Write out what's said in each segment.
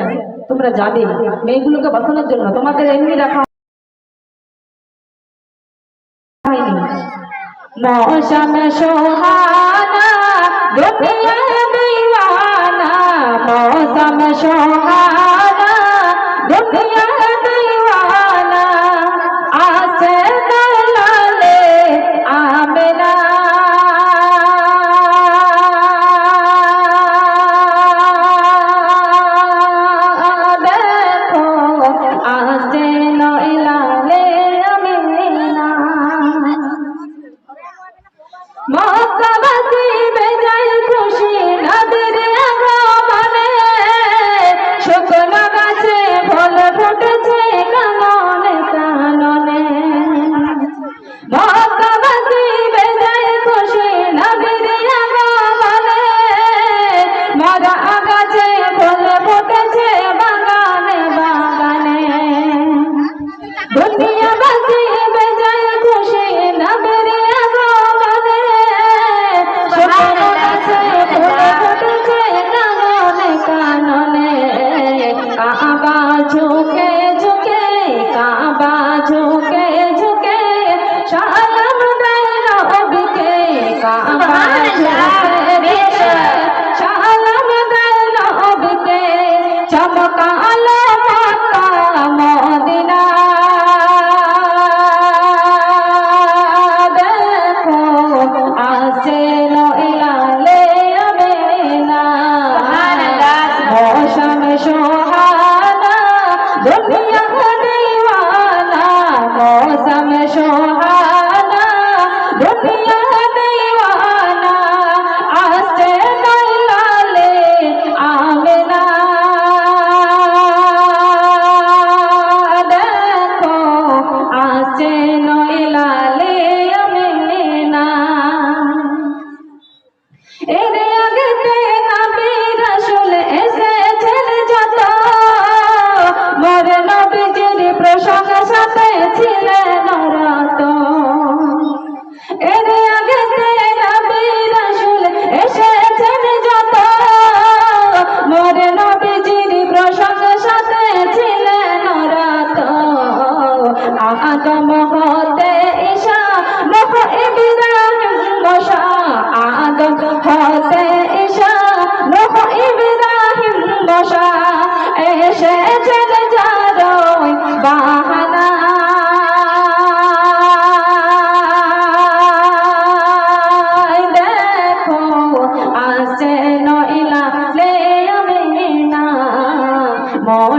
মেয়েরা তোমরা যাবে মেয়েগুলোকে বাঁচানোর জন্য তোমাদের এমনি রাখা হয়নি। মহাশান সোহা பக்கவத ছোট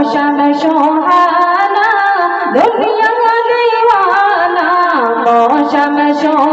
রোশন সোহানা দুনিয়া দেওয়ানা রোশন সোহানা।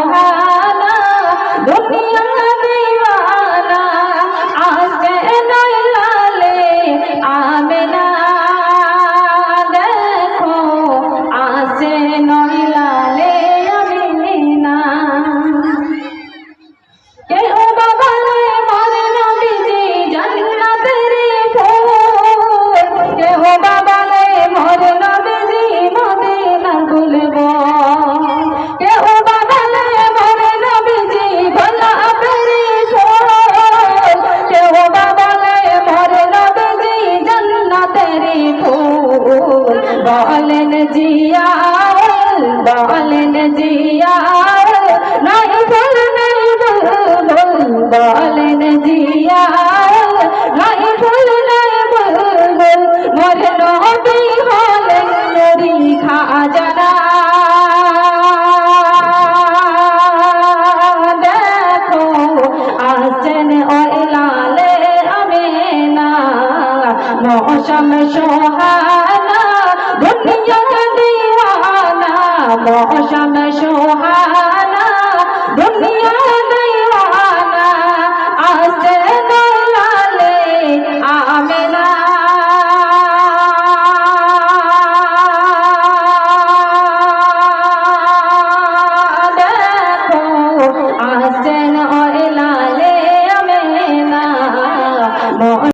জিয়াল বলেন জিয়াল নাই ভুল নাই ভুল বলেন জিয়াল নাই ভুল নাই ভুল মোর নবী হলেন নবী খাজানা। দেখো আসেন ওই লালে আমেনা মৌসম সোহানা দুনিয়া দিওয়ানা মহাশান সোহানা দুনিয়া